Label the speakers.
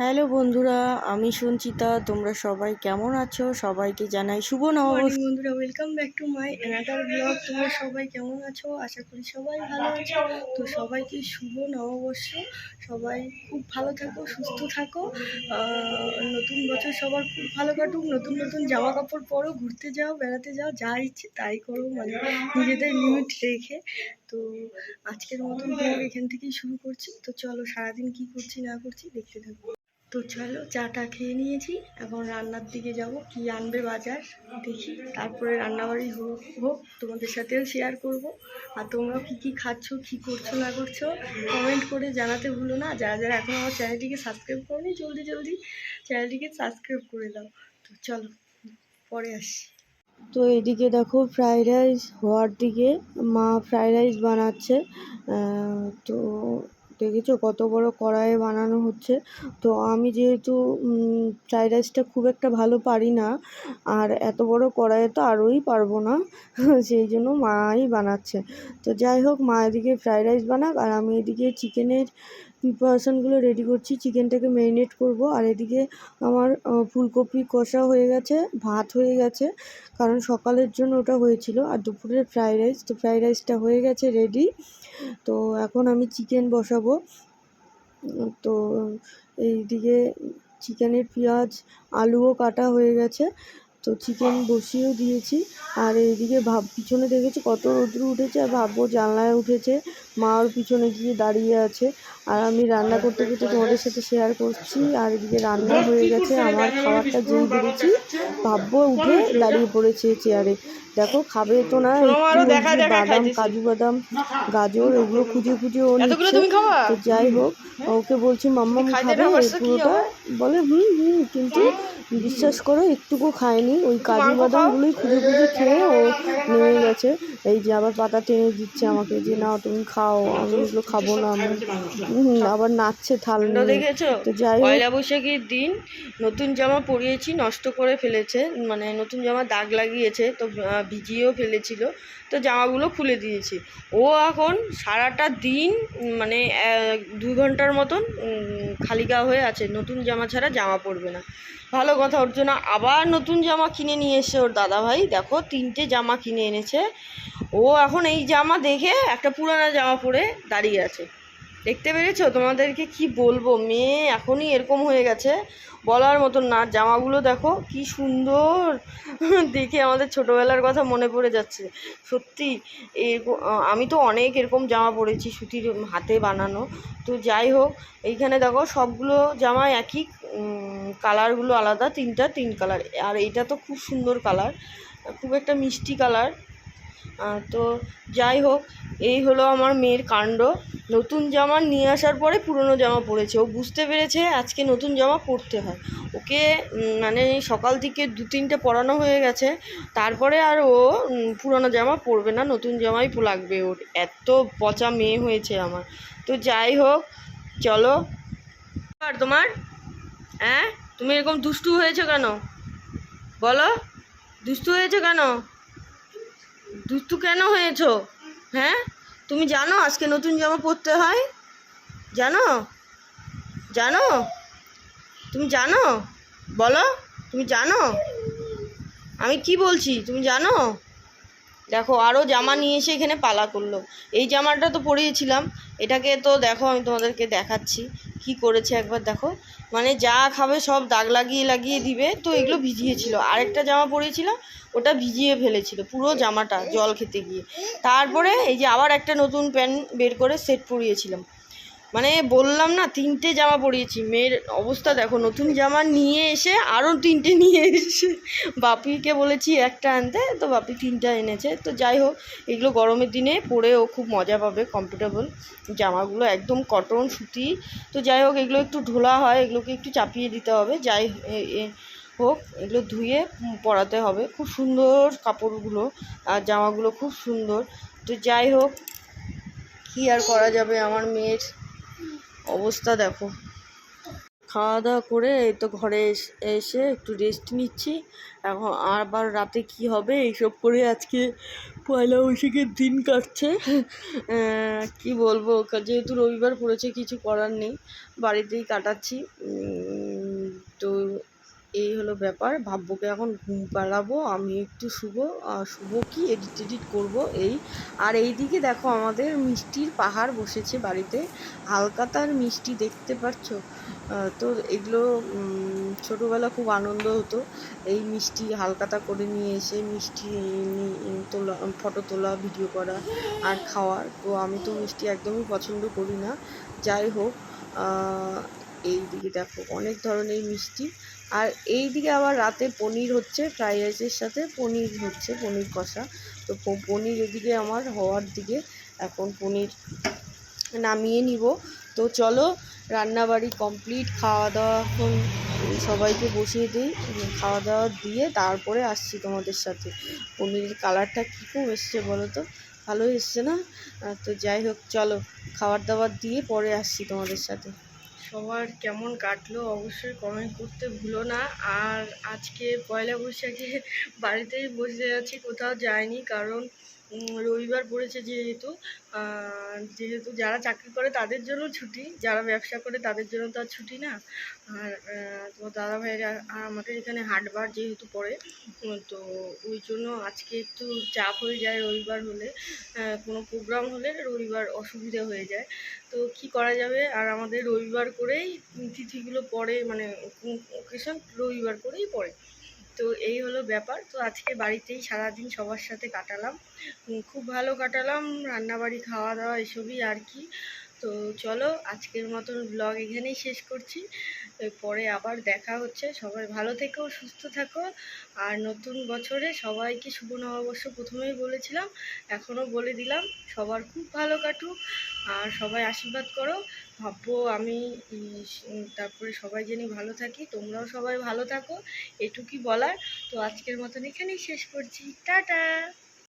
Speaker 1: Hello বন্ধুরা, আমি সঞ্চিতা, তোমরা সবাই কেমন আছো? সবাইকে জানাই শুভ নববর্ষ। বন্ধুরা welcome back to my another blog তোমরা সবাই কেমন আছো? আশা করি সবাই ভালো আছো। তো সবাইকে শুভ নববর্ষ। সবাই খুব ভালো থাকো, সুস্থ থাকো। নতুন বছর সবার খুব ভালো কাটুক। নতুন নতুন জামা কাপড় পরো, ঘুরতে যাও, বেড়াতে যাও, যা ইচ্ছে তাই করো মানে নিজেদের লিমিট রেখে। তো আজকের মতন ব্লগ এখান থেকেই শুরু করছি। তো চলো সারাদিন কি করছি, না করছি, দেখতে থাকো। তো চলো চাটা খেয়ে নিয়েছি, এখন রান্নার দিকে যাব, কি আনবে বাজার দেখি। তারপরে রান্নাবাড়ি হোক হোক, তোমাদের সাথেও শেয়ার করব। আর তোমরাও কী কী খাচ্ছ, কী করছ, না করছ কমেন্ট করে জানাতে ভুলো না। যারা যারা এখন আমার চ্যানেলটিকে সাবস্ক্রাইব করনি, জলদি জলদি চ্যানেলটিকে সাবস্ক্রাইব করে দাও। তো চলো, পরে আসি। তো এদিকে দেখো ফ্রাইড রাইস হওয়ার দিকে মা ফ্রাইড রাইস বানাচ্ছে। তো দেখেছ কত বড় কড়াইয়ে বানানো হচ্ছে। তো আমি যেহেতু ফ্রাইড রাইসটা খুব একটা ভালো পারি না, আর এত বড় কড়াইয়ে তো আরোই পারব না, সেই জন্য মাই বানাচ্ছে। তো যাই হোক, মা এদিকে ফ্রাইড রাইস বানাক, আর আমি এদিকে চিকেনের প্রিপারেশনগুলো রেডি করছি। চিকেনটাকে ম্যারিনেট করব। আর এদিকে আমার ফুলকপি কষা হয়ে গেছে, ভাত হয়ে গেছে। কারণ সকালের জন্য ওটা হয়েছিল। আর দুপুরের ফ্রাইড রাইস তো ফ্রাইড রাইসটা হয়ে গেছে রেডি তো এখন আমি চিকেন বসাবো। তো এইদিকে চিকেনের পেঁয়াজ, আলুও কাটা হয়ে গেছে। তো চিকেন বসিয়েও দিয়েছি। আর এইদিকে ভাব পিছনে দেখেছি কত রৌদ্র উঠেছে আর ভাববো জানলায় উঠেছে। মা ওর পিছনে গিয়ে দাঁড়িয়ে আছে। আর আমি রান্না করতে করতে তোমাদের সাথে শেয়ার করছি। আর এদিকে রান্না হয়ে গেছে। আমার খাবারটা যেই দিয়েছি ভাববো উঠে দাঁড়িয়ে পড়েছে চেয়ারে দেখো খাবে তো না বাদাম কাজু বাদাম গাজর এগুলো খুঁজে খুঁজে ও নিচ্ছে। তো যাই হোক ওকে বলছি মাম্মা খাবে? পুরোটা? বলে হুম হুম কিন্তু বিশ্বাস করো একটুকু খায়নি। ওই কাজু বাদামগুলোই খুঁজে খুঁজে খেয়ে ও নেমে গেছে। এই যে আবার পাতা টেনে দিচ্ছে আমাকে যে না তুমি খাও আমি এগুলো খাব না আমি আবার নাচছে থাল
Speaker 2: দেখেছ?
Speaker 1: তো যাই
Speaker 2: পয়লা বৈশাখীর দিন নতুন জামা পরিয়েছি নষ্ট করে ফেলেছে মানে নতুন জামা দাগ লাগিয়েছে তো ভিজিয়েও ফেলেছিল। তো জামাগুলো খুলে দিয়েছি। ও এখন সারাটা দিন মানে দু ঘণ্টার মতন খালি গা হয়ে আছে। নতুন জামা ছাড়া জামা পরবে না। ভালো কথা ওর জন্য আবার নতুন জামা কিনে নিয়ে এসছে ওর দাদা ভাই দেখো, তিনটে জামা কিনে এনেছে। ও এখন এই জামা দেখে একটা পুরানো জামা পরে দাঁড়িয়ে আছে। দেখতে পেরেছ? তোমাদেরকে কি বলব? মেয়ে এখনই এরকম হয়ে গেছে। বলার মতন না, জামাগুলো দেখো কি সুন্দর। দেখে আমাদের ছোটোবেলার কথা মনে পড়ে যাচ্ছে। সত্যি, এরকম আমি তো অনেক এরকম জামা পরেছি সুতির হাতে বানানো। তো যাই হোক, এইখানে দেখো সবগুলো জামা একই কালারগুলো আলাদা, তিনটা তিন কালার। আর এটা তো খুব সুন্দর কালার, খুব একটা মিষ্টি কালার। তো যাই হোক, এই হলো আমার মেয়ের কাণ্ড। নতুন জামা নিয়ে আসার পরে পুরনো জামা পরেছে। ও বুঝতে পেরেছে আজকে নতুন জামা পরতে হয়। ওকে মানে সকাল থেকে দু তিনটে পরানো হয়ে গেছে। তারপরে আর ও পুরনো জামা পরবে না, নতুন জামাই লাগবে ওর। এত পচা মেয়ে হয়েছে আমার। তো যাই হোক, চলো। আর তোমার? হ্যাঁ? তুমি এরকম দুষ্টু হয়েছো কেন? বলো। দুষ্টু হয়েছো কেন? দুষ্টু কেন হয়েছো? হ্যাঁ? তুমি জানো আজকে নতুন জামা পরতে হয়? জানো? জানো? তুমি জানো? বলো, তুমি জানো? আমি কি বলছি, তুমি জানো? দেখো আরও জামা নিয়ে এসে এখানে পালা করল। এই জামাটা তো পরিয়েছিলাম। এটাকে তো দেখো, আমি তোমাদেরকে দেখাচ্ছি। কি করেছে একবার দেখো। মানে যা খাবে সব দাগ লাগিয়ে লাগিয়ে দিবে। তো এগুলো ভিজিয়েছিল। আরেকটা জামা পরেছিলাম ওটা ভিজিয়ে ফেলেছিল, পুরো জামাটা জল খেতে গিয়ে। তারপরে এই যে আবার একটা নতুন প্যান্ট বের করে সেট পরিয়েছিলাম। মানে বললাম না, তিনটে জামা পরিয়েছি। মেয়ের অবস্থা দেখো, নতুন জামা নিয়ে এসে আরও তিনটে নিয়ে এসে বাপিকে বলেছি, একটা আনতে। তো বাপি তিনটা এনেছে। তো যাই হোক, এগুলো গরমের দিনে পরে ও খুব মজা পাবে কমফোর্টেবল জামাগুলো একদম কটন সুতি। তো যাই হোক, এগুলো একটু ঢোলা হয়, এগুলোকে একটু চাপিয়ে দিতে হবে। যাই হোক, এগুলো ধুয়ে পরাতে হবে। খুব সুন্দর কাপড়গুলো আর জামাগুলো খুব সুন্দর। তো যাই হোক, কী আর করা যাবে আমার মেয়ের? অবস্থা দেখো। খাওয়া দাওয়া করে এই তো ঘরে এস- একটু রেস্ট নিচ্ছি। এখন আবার রাতে কি হবে এইসব করে আজকে পয়লা বৈশাখের দিন কাটছে। কি বলব যেহেতু রবিবার পড়েছে, কিছু করার নেই। বাড়িতেই কাটাচ্ছি।
Speaker 3: তো এই হলো ব্যাপার। ভাব্যকে এখন ঘুম পাড়াবো, আমি একটু শুভ শুভ কি? এডিট টেডিট করব এই। আর এই দিকে দেখো আমাদের মিষ্টির পাহাড় বসেছে বাড়িতে। হালকাতার মিষ্টি দেখতে পাচ্ছ? তো এগুলো ছোটোবেলা খুব আনন্দ হতো। এই মিষ্টি হালকাতা করে নিয়ে এসে মিষ্টি তোলা, ফটো তোলা, ভিডিও করা আর খাওয়ার। তো আমি তো মিষ্টি একদমই পছন্দ করি না। যাই হোক এই দিকে দেখো অনেক ধরনের মিষ্টি। আর এই দিকে আবার রাতে পনির হচ্ছে ফ্রাইড রাইসের সাথে পনির হচ্ছে, পনির কষা। তো পনির এদিকে আমার হওয়ার দিকে এখন পনির নামিয়ে নিব। তো চলো, রান্নাবাড়ি কমপ্লিট খাওয়া দাওয়া এখন সবাইকে বসিয়ে দিই খাওয়া দাওয়া দিয়ে তারপরে আসছি তোমাদের সাথে। পনিরের কালারটা কীরকম এসছে বলো তো? ভালো এসছে না? তো যাই হোক, চলো খাবার দাবার দিয়ে পরে আসছি তোমাদের সাথে।
Speaker 2: সবার কেমন কাটলো অবশ্যই কমেন্ট করতে ভুলো না। আর আজকে পয়লা বৈশাখে বাড়িতেই বসে আছি, কোথাও যাইনি কারণ রবিবার পড়েছে যেহেতু। যেহেতু যারা চাকরি করে তাদের জন্য ছুটি, যারা ব্যবসা করে তাদের জন্য তো আর ছুটি না। আর তোমার দাদা ভাইয়েরা আমাদের এখানে হাটবার যেহেতু পড়ে তো ওই জন্য আজকে একটু চাপ হয়ে যায় রবিবার হলে। কোনো প্রোগ্রাম হলে রবিবার অসুবিধা হয়ে যায়। তো কি করা যাবে? আর আমাদের রবিবার করেই তিথিগুলো পড়ে মানে ওকেশন রবিবার করেই পড়ে। তো এই হলো ব্যাপার। তো আজকে বাড়িতেই সারাদিন সবার সাথে কাটালাম। খুব ভালো কাটালাম, রান্নাবাড়ি খাওয়া দাওয়া এসবই আর কি। তো চলো, আজকের মতন ব্লগ এখানেই শেষ করছি। পরে আবার দেখা হচ্ছে। সবাই ভালো থেকো, সুস্থ থাকো। আর নতুন বছরে সবাইকে শুভ নববর্ষ প্রথমেই বলেছিলাম, এখনও বলে দিলাম, সবার খুব ভালো কাটুক। আর সবাই আশীর্বাদ করো। ভাববো আমি তারপরে সবাই যেন ভালো থাকি, তোমরাও সবাই ভালো থাকো, এটুকুই বলার। তো আজকের মতন এখানেই শেষ করছি। টাটা!